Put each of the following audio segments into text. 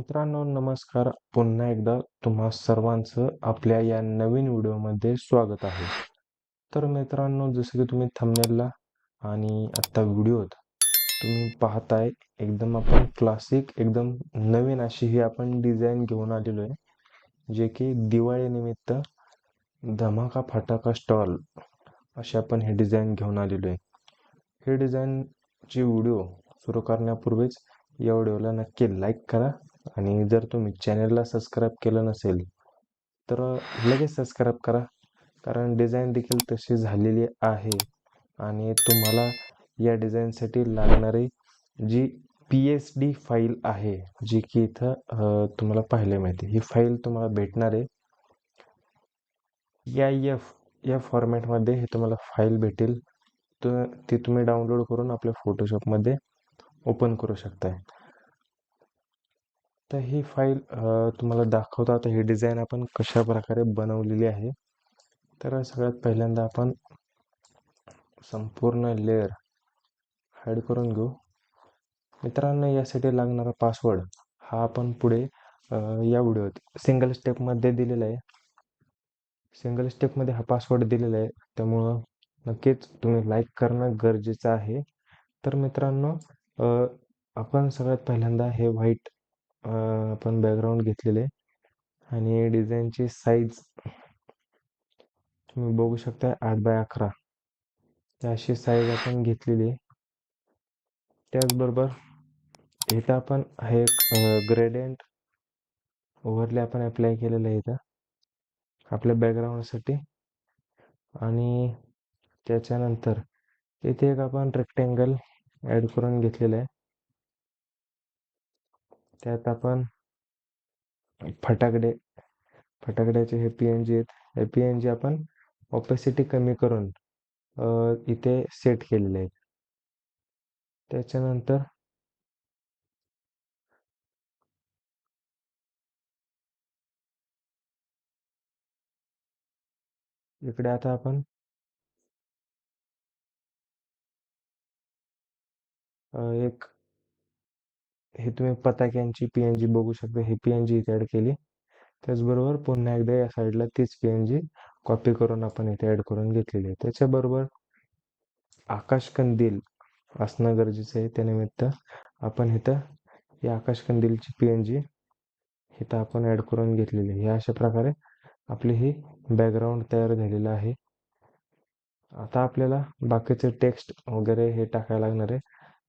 मित्रांनो नमस्कार. पुन्हा एकदा तुम्हा सर्वांचं आपल्या या नवीन व्हिडिओमध्ये स्वागत आहे. तर मित्रांनो जसं की तुम्ही थंबनेलला आणि आत्ता व्हिडिओत तुम्ही पाहताय एकदम आपण क्लासिक एकदम नवीन अशी ही आपण डिझाईन घेऊन आलेलो आहे जे की दिवाळीनिमित्त धमाका फटाका स्टॉल अशी आपण हे डिझाईन घेऊन आलेलो आहे. हे डिझाईनची व्हिडिओ सुरू करण्यापूर्वीच या व्हिडिओला नक्की लाईक करा. आणि जर तुम्ही चॅनलला सबस्क्राईब केलं नसेल तर लगेच सबस्क्राईब करा. कारण डिझाईन देखील तशी झालेली आहे आणि तुम्हाला या डिझाईनसाठी लागणारी जी पी एच डी फाईल आहे जी की इथं तुम्हाला पाहायला मिळते. ही फाईल तुम्हाला भेटणार आहे. या एफ या फॉर्मॅटमध्ये हे तुम्हाला फाईल भेटेल. तर ती तुम्ही डाउनलोड करून आपल्या फोटोशॉपमध्ये ओपन करू शकताय. तर ही फाईल तुम्हाला दाखवतो. आता ही डिझाईन आपण कशा प्रकारे बनवलेली आहे. तर सगळ्यात पहिल्यांदा आपण संपूर्ण लेअर हाईड करून घेऊ. मित्रांनो यासाठी लागणारा पासवर्ड हा आपण पुढे या व्हिडिओत सिंगल स्टेपमध्ये दिलेला आहे. सिंगल स्टेपमध्ये हा पासवर्ड दिलेला आहे. त्यामुळं नक्कीच तुम्ही लाईक करणं गरजेचं आहे. तर मित्रांनो आपण सगळ्यात पहिल्यांदा हे व्हाईट आपण बॅकग्राऊंड घेतलेले आणि डिझाईनची साईज तुम्ही बघू शकता आठ बाय अकरा. अशी साईज आपण घेतलेली आहे. त्याचबरोबर इथं आपण हे एक ग्रेडियंट ओव्हरले आपण अप्लाय केलेलं आहे इथं. आपल्या बॅकग्राऊंडसाठी आणि त्याच्यानंतर इथे एक आपण रेक्टेंगल ॲड करून घेतलेलं आहे. त्यात आपण फटाकडे फटाकड्याचे हे पी एन जी आहेत. हे पी एन जी आपण ऑपेसिटी कमी करून इथे सेट केलेले आहेत. त्याच्यानंतर इकडे आता आपण एक हे तुम्ही पताक्यांची पी एन जी बघू शकता. ही पी एन जी इथे ॲड केली. त्याचबरोबर पुन्हा एकदा या साईडला तीच पी एन जी कॉपी करून आपण इथे ॲड करून घेतलेली आहे. त्याच्याबरोबर आकाशकंदील असणं गरजेचं आहे. त्यानिमित्त आपण इथं या आकाशकंदीलची पी एन जी इथं आपण ॲड करून घेतलेली आहे. अशा प्रकारे आपली ही बॅकग्राऊंड तयार झालेलं आहे. आता आपल्याला बाकीचे टेक्स्ट वगैरे हे टाकायला लागणार आहे.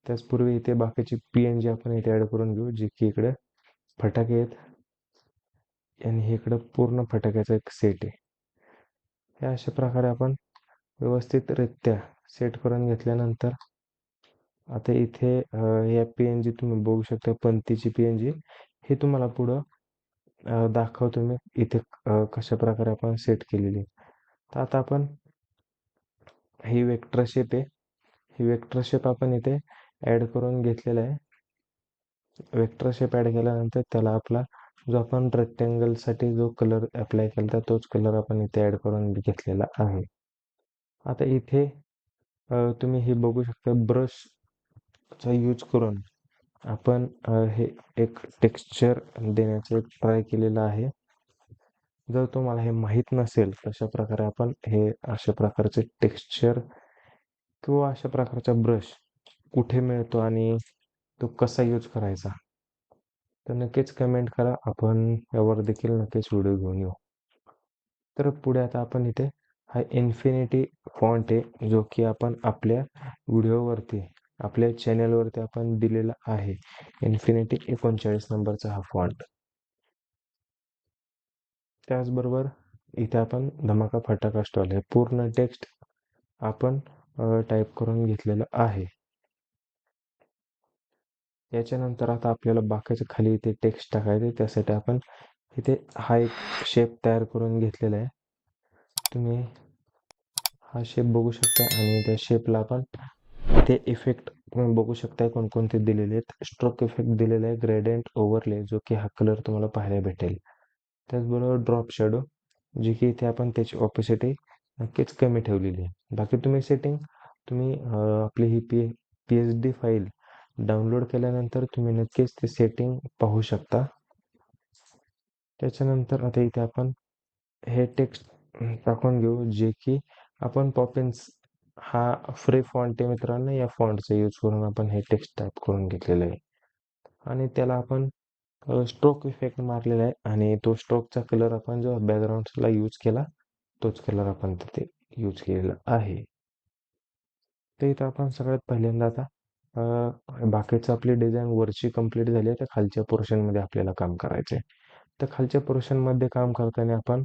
त्याचपूर्वी इथे बाकीची पी एन जी आपण इथे ॲड करून घेऊ जे की इकडे फटाके आहेत. आणि हे इकडं पूर्ण फटाक्याचा एक सेट आहे. हे अशा प्रकारे आपण व्यवस्थितरित्या सेट करून घेतल्यानंतर आता इथे या पी एन जी तुम्ही बघू शकता पंतीची पी एन जी हे तुम्हाला पुढं दाखवतो मी इथे कशा प्रकारे आपण सेट केलेली तर आता आपण ही वेक्टर शेप आहे. ही वेक्टर शेप आपण इथे ॲड करून घेतलेला आहे. वेक्टर शेप ॲड केल्यानंतर त्याला आपला जो आपण रेक्टँगलसाठी जो कलर अप्लाय केला तोच कलर आपण इथे ॲड करून घेतलेला आहे. आता इथे तुम्ही हे बघू शकता ब्रशचा यूज करून आपण हे एक टेक्स्चर देण्याचा एक ट्राय केलेला आहे. जर तुम्हाला हे माहीत नसेल तशा प्रकारे आपण हे अशा प्रकारचे टेक्स्चर किंवा अशा प्रकारचा ब्रश कुठे मिळतो आणि तो कसा यूज करायचा? तर नक्कीच कमेंट करा. आपण यावर देखील नक्कीच व्हिडिओ घेऊन येऊ. तर पुढे आता आपण इथे हा इन्फिनिटी फॉन्ट आहे जो की आपण आपल्या व्हिडिओवरती आपल्या चॅनलवरती आपण दिलेला आहे. इन्फिनिटी एकोणचाळीस नंबरचा हा फॉन्ट. त्याचबरोबर इथे आपण धमाका फटाका स्टॉल हे पूर्ण टेक्स्ट आपण टाईप करून घेतलेलं आहे. याच्यानंतर आता आपल्याला बाकीचं खाली इथे टेक्स्ट टाकायचं आहे. त्यासाठी आपण इथे हा एक शेप तयार करून घेतलेला आहे. तुम्ही हा शेप बघू शकता आणि त्या शेपला आपण इथे इफेक्ट तुम्ही बघू शकता कोणकोणते दिलेले आहेत. स्ट्रोक इफेक्ट दिलेला आहे. ग्रेडियंट ओव्हरले जो की हा कलर तुम्हाला पाहायला भेटेल. त्याचबरोबर ड्रॉप शॅडो जी की इथे आपण त्याची ऑपोसिटी नक्कीच कमी ठेवलेली आहे. बाकी तुम्ही सेटिंग तुम्ही आपली ही P P H D file download केल्यानंतर तुम्ही नक्कीच ते सेटिंग पाहू शकता. त्याच्यानंतर आता इथे आपण हे टेक्स्ट टाकून घेऊ जे की आपण पॉपिन्स हा फ्री फॉन्ट आहे मित्रांनो या फॉन्टचा यूज करून आपण हे टेक्स्ट टाईप करून घेतलेलं आहे. आणि त्याला आपण स्ट्रोक इफेक्ट मारलेला आहे आणि तो स्ट्रोकचा कलर आपण जो बॅकग्राऊंडला यूज केला तोच कलर आपण तिथे यूज केलेला आहे. तर इथं आपण सगळ्यात पहिल्यांदा आता बाकीचं आपली डिझाईन वरची कंप्लीट झाली आहे तर खालच्या पोर्शनमध्ये आपल्याला काम करायचं आहे तर खालच्या पोर्शनमध्ये काम करताना आपण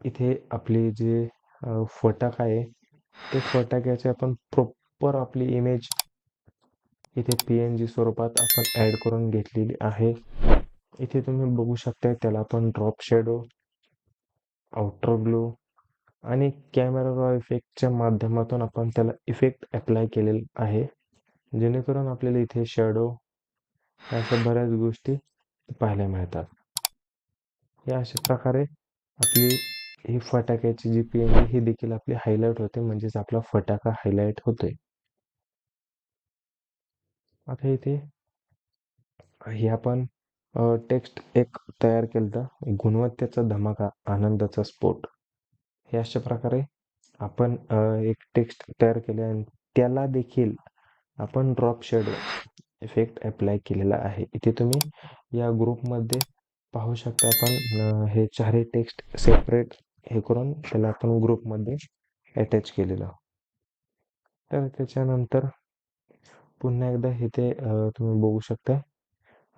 इथे आपली जे फटाक आहे ते फटाक्याचे आपण प्रॉपर आपली इमेज इथे पी एन जी स्वरूपात आपण ॲड करून घेतलेली आहे. इथे तुम्ही बघू शकता त्याला आपण ड्रॉप शेडो आउटर ग्लो आणि कॅमेरा रॉ इफेक्टच्या माध्यमातून आपण त्याला इफेक्ट अप्लाय केलेला आहे. जेणेकरून आपल्याला इथे शॅडो अशा बऱ्याच गोष्टी पाहायला मिळतात. या अशा प्रकारे आपली ही फटाक्याची जी पी एन ही देखील आपली हायलाइट होते म्हणजेच आपला फटाका हायलाइट होतोय. आता इथे हे आपण टेक्स्ट एक तयार केलं तर गुणवत्तेचा धमाका आनंदाचा स्फोट हे अशा प्रकारे आपण एक टेक्स्ट तयार केले आणि त्याला देखील आपण ड्रॉप शेड इफेक्ट अप्लाय केलेला आहे. इथे तुम्ही या ग्रुपमध्ये पाहू शकता आपण हे चारही टेक्स्ट सेपरेट हे करून त्याला आपण ग्रुपमध्ये अटॅच केलेलं तर त्याच्यानंतर पुन्हा एकदा इथे तुम्ही बघू शकता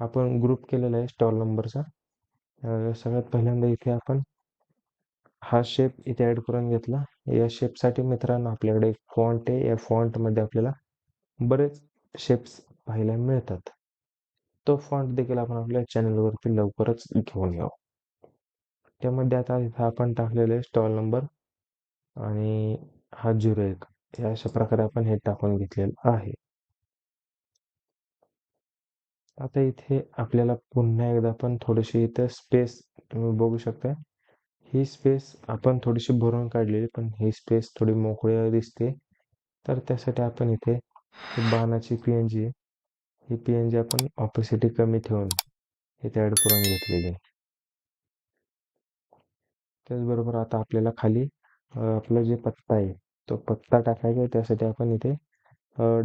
आपण ग्रुप केलेला आहे स्टॉल नंबरचा सगळ्यात पहिल्यांदा इथे आपण हा शेप इथे ॲड करून घेतला. या शेपसाठी मित्रांनो आपल्याकडे एक फॉन्ट आहे. या फॉन्टमध्ये आपल्याला बरेच शेप्स पाहायला मिळतात. तो फॉन्ट देखील आपण आपल्या चॅनलवरती लवकरच घेऊन येऊ. त्यामध्ये आता इथं आपण टाकलेले स्टॉल नंबर आणि हा झिरो एक. या अशा प्रकारे आपण हे टाकून घेतलेलं आहे. आता इथे आपल्याला पुन्हा एकदा पण थोडीशी इथं स्पेस तुम्ही बघू शकता. ही स्पेस आपण थोडीशी भरून काढलेली पण ही स्पेस थोडी मोकळी दिसते. तर त्यासाठी आपण इथे बाणाची पीएनजी आहे. ही पीएनजी आपण ऑपेसिटी कमी ठेवून इथे ॲड करून घेतलेली त्याचबरोबर आता आपल्याला खाली आपला जे पत्ता आहे तो पत्ता टाकायचा आहे. त्यासाठी आपण इथे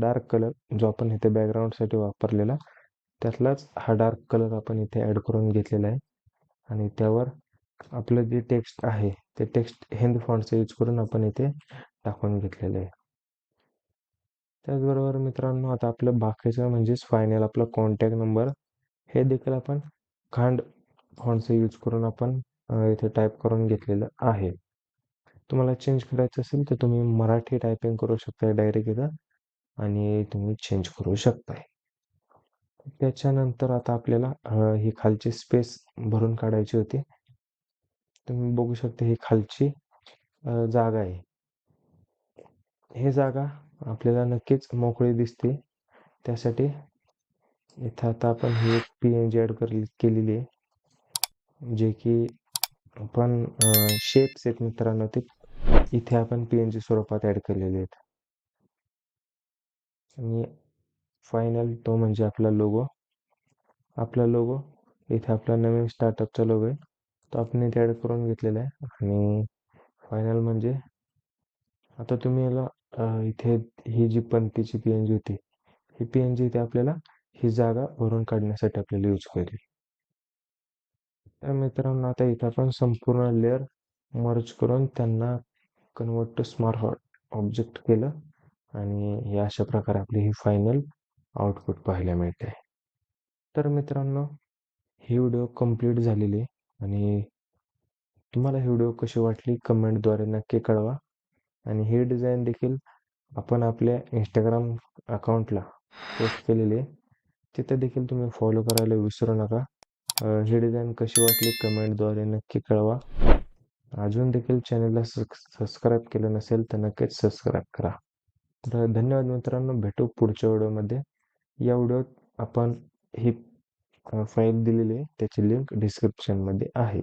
डार्क कलर जो आपण इथे बॅकग्राऊंडसाठी वापरलेला त्यातलाच हा डार्क कलर आपण इथे ॲड करून घेतलेला आहे. आणि त्यावर आपलं जे टेक्स्ट आहे ते टेक्स्ट हिंद फॉन्टचा यूज करून आपण इथे टाकून घेतलेलं आहे. त्याचबरोबर मित्रांनो आता आपलं बाकीचं म्हणजेच फायनल आपला कॉन्टॅक्ट नंबर हे देखील आपण खांड फॉन्टचा यूज करून आपण इथे टाईप करून घेतलेलं आहे. तुम्हाला चेंज करायचं असेल तर तुम्ही मराठी टायपिंग करू शकता डायरेक्ट इथं आणि तुम्ही चेंज करू शकताय. त्याच्यानंतर आता आपल्याला ही खालची स्पेस भरून काढायची होती. तुम्ही बघू शकता ही खालची जागा आहे. हे जागा आपल्याला नक्कीच मोकळी दिसते. त्यासाठी इथं आता आपण ही पी एन जी ॲड केलेली आहे. जे की आपण शेप्स आहेत मित्रांनो ते इथे आपण पी एन जी स्वरूपात ॲड केलेले आहेत. आणि फायनल तो म्हणजे आपला लोगो आपला लोगो इथे आपला नवीन स्टार्टअपचा लोगो आहे. तो आपण इथे ॲड करून घेतलेला आहे. आणि फायनल म्हणजे आता तुम्ही याला इथे ही जी पंक्तीची पी एन जी होती ही पी एन जी इथे आपल्याला ही जागा भरून काढण्यासाठी आपल्याला यूज केली तर मित्रांनो आता इथे आपण संपूर्ण लेअर मर्ज करून त्यांना कन्वर्ट टू स्मार्ट ऑब्जेक्ट केलं आणि हे अशा प्रकारे आपली ही फायनल आउटपुट पाहायला मिळते. तर मित्रांनो ही व्हिडिओ कंप्लीट झालेली आहे आणि तुम्हाला ही व्हिडिओ कशी वाटली कमेंटद्वारे नक्की कळवा. आणि हे डिझाईन देखील आपण आपल्या इंस्टाग्राम अकाउंटला पोस्ट केलेली आहे. तिथे देखील तुम्ही फॉलो करायला विसरू नका. ही डिझाईन कशी वाटली कमेंटद्वारे नक्की कळवा. अजून देखील चॅनलला सबस्क्राईब केलं नसेल तर नक्कीच सबस्क्राईब करा. तर धन्यवाद मित्रांनो. भेटू पुढच्या व्हिडिओमध्ये या व्हिडिओत आपण ही फाईल दिलेली आहे. त्याची लिंक डिस्क्रिप्शनमध्ये आहे.